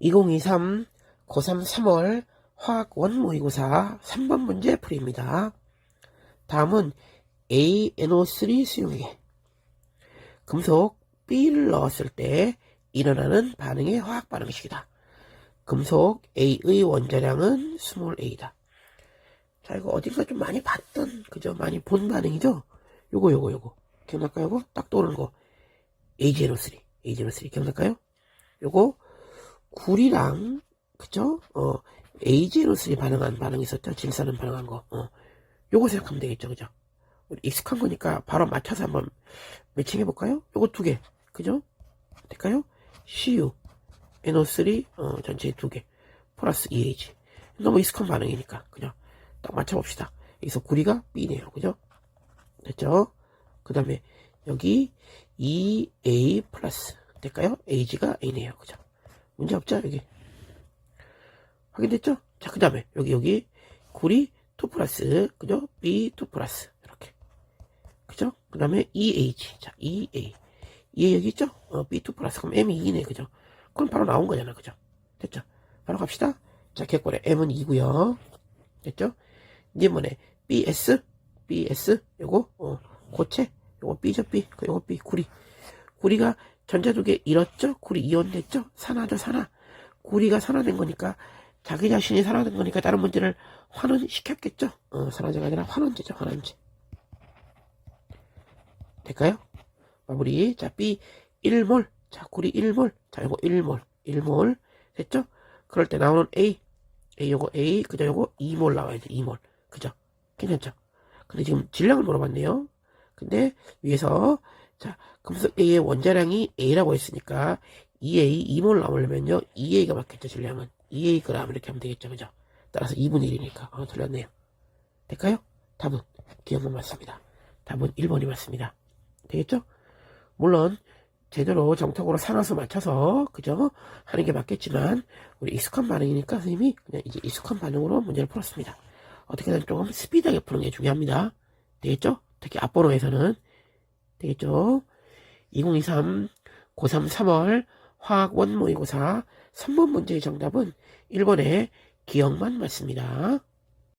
2023 고3 3월 화학 원모의고사 3번 문제 풀이입니다. 다음은 ANO3 수용액에 금속 B를 넣었을 때 일어나는 반응의 화학 반응식이다. 금속 A의 원자량은 스몰 a다. 자, 이거 어딘가 좀 많이 봤던, 그죠? 많이 본 반응이죠? 요거, 요거, 요거. 기억날까요? 요거? 딱 떠오르는 거. AgNO3. AgNO3. 기억날까요? 요거, 굴이랑, 그죠? 어, AgNO3 반응한 반응이 있었죠? 질산은 반응한 거. 어. 요거 생각하면 되겠죠? 그죠? 익숙한 거니까 바로 맞춰서 한번 매칭해 볼까요? 요거 두 개. 그죠? 될까요? CU. NO3, 어, 전체 두 개. 플러스 EH. 너무 익숙한 반응이니까. 그죠? 딱 맞춰봅시다. 여기서 구리가 B네요. 그죠? 됐죠? 그 다음에 여기 EA 플러스 될까요? AG가 A네요. 그죠? 문제 없죠? 여기. 확인됐죠? 자, 그 다음에 여기 여기 구리 2 플러스 그죠? B2 플러스 이렇게. 그죠? 그 다음에 EH. 자, EA. EA 여기 있죠? 어, B2 플러스 그럼 M이 2네. 그죠? 그럼 바로 나온 거잖아. 그죠? 됐죠? 바로 갑시다. 자, 객골에 M은 2고요. 됐죠? 이제 뭐네? BS, BS, 요거, 어, 고체, 요거 B죠, B, 그 요거 B, 구리. 구리가 전자 두개 잃었죠? 구리 이온됐죠? 산화죠, 산화. 구리가 산화된 거니까, 자기 자신이 산화된 거니까 다른 문제를 환원시켰겠죠? 어, 산화제가 아니라 환원제죠, 환원제. 될까요? 마무리. 자, B 1몰. 자, 구리 1몰. 자, 요거 1몰. 1몰. 됐죠? 그럴 때 나오는 A. A 요거 A. 그죠? 요거 2몰 나와야 돼. 2몰. 그죠? 괜찮죠? 근데 지금 질량을 물어봤네요. 근데 위에서 자 금속 A의 원자량이 A라고 했으니까 2A 2몰 나오려면요 2A가 맞겠죠 질량은 2A 그램 이렇게 하면 되겠죠 그죠? 따라서 2분의 1이니까 어, 틀렸네요. 될까요? 답은 기억만 맞습니다. 답은 1번이 맞습니다. 되겠죠? 물론 제대로 정석으로 산화수 맞춰서 그죠? 하는 게 맞겠지만 우리 익숙한 반응이니까 선생님이 그냥 이제 익숙한 반응으로 문제를 풀었습니다. 어떻게든 조금 스피드하게 푸는 게 중요합니다. 되겠죠? 특히 앞번호에서는 되겠죠? 2023 고3 3월 화학 원모의고사 3번 문제의 정답은 1번의 기억만 맞습니다.